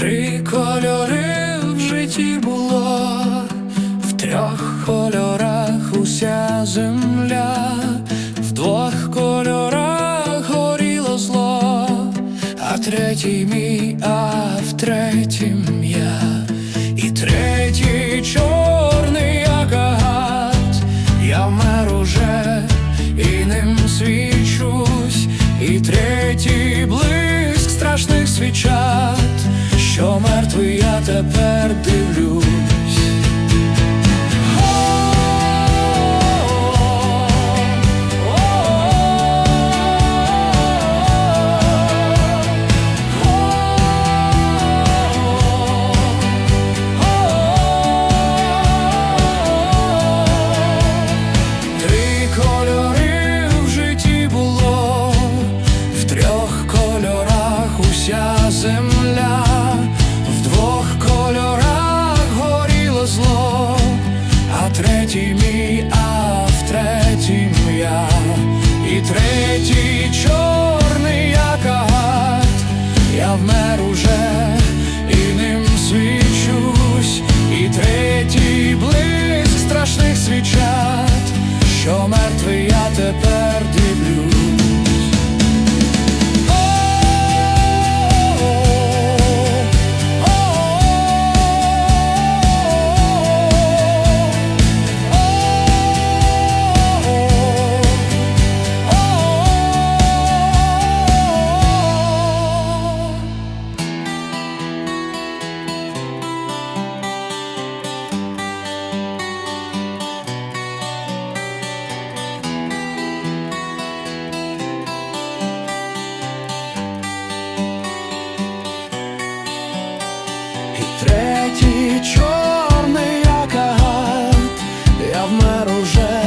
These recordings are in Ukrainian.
Три кольори в житті було, в трьох кольорах уся земля, в двох кольорах горіло зло, а третій мій, а в третім я, і третій чорний агат, я вмер уже і ним свічусь, і третій тепер я вмер уже і ним свічусь, і третій третій чорний як я вмер уже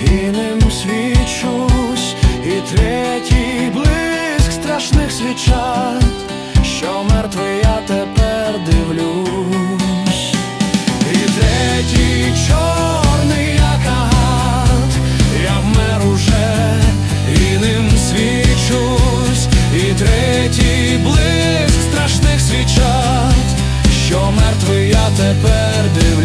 і ним свічусь, і третій блиск страшних мертвий я тепер дивлюсь.